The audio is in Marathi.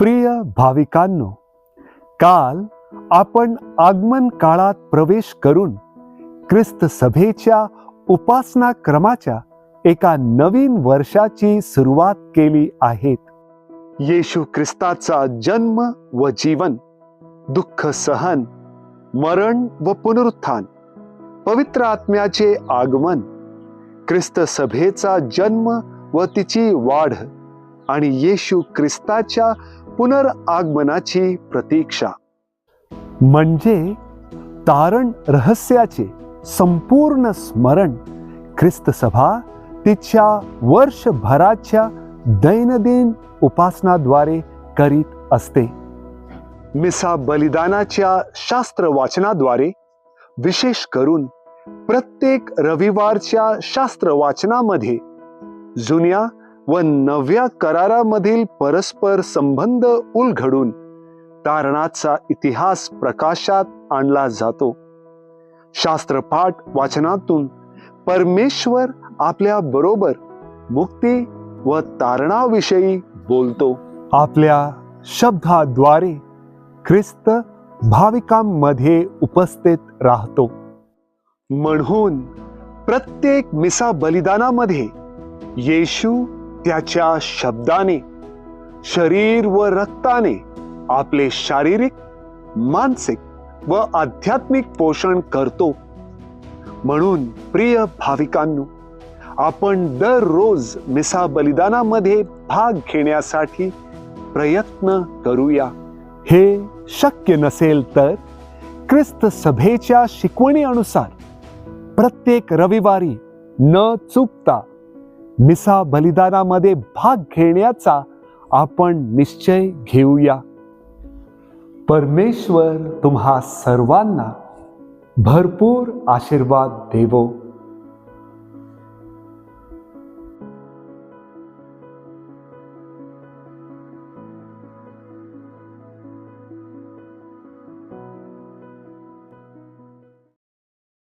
प्रिय भाविकांनो काल आपण आगमन काळात प्रवेश करून ख्रिस्त सभेच्या उपासना क्रमाच्या एका नवीन वर्षाची सुरुवात केली आहेत. येशू ख्रिस्ताचा जन्म व जीवन दुःख सहन मरण व पुनरुत्थान पवित्र आत्म्याचे आगमन ख्रिस्त सभेचा जन्म व तिची वाढ आणि येशू ख्रिस्ताच्या पुनर्आगमनाची प्रतीक्षा. म्हणजे तारण रहस्याचे संपूर्ण स्मरण ख्रिस्त सभा तिच्या वर्षभराच्या दैनंदिन उपासनाद्वारे करीत असते. मिसा बलिदानाच्या शास्त्र वाचनाद्वारे विशेष करून प्रत्येक रविवारच्या शास्त्र वाचनामध्ये जुन्या व नव्या करारामधील परस्पर संबंध उलघडून तारणाचा इतिहास प्रकाशात आणला जातो. शास्त्रपाठ वाचनातून परमेश्वर आपल्या बरोबर मुक्ती व तारणाविषयी बोलतो. आपल्या शब्दाद्वारे ख्रिस्त भाविकांमध्ये उपस्थित राहतो. म्हणून प्रत्येक मिसा बलिदानामध्ये येशू त्याच्या शब्दाने शरीर व रक्ताने आपले शारीरिक मानसिक व आध्यात्मिक पोषण करतो. म्हणून प्रिय भाविकांनो आपण दररोज मिसा बलिदानामध्ये भाग घेण्यासाठी प्रयत्न करूया. हे शक्य नसेल तर ख्रिस्त सभेच्या शिकवणीनुसार प्रत्येक रविवारी न चुकता मिसा बलिदानामध्ये भाग घेण्याचा आपण निश्चय घेऊया. परमेश्वर तुम्हा सर्वांना भरपूर आशीर्वाद देवो.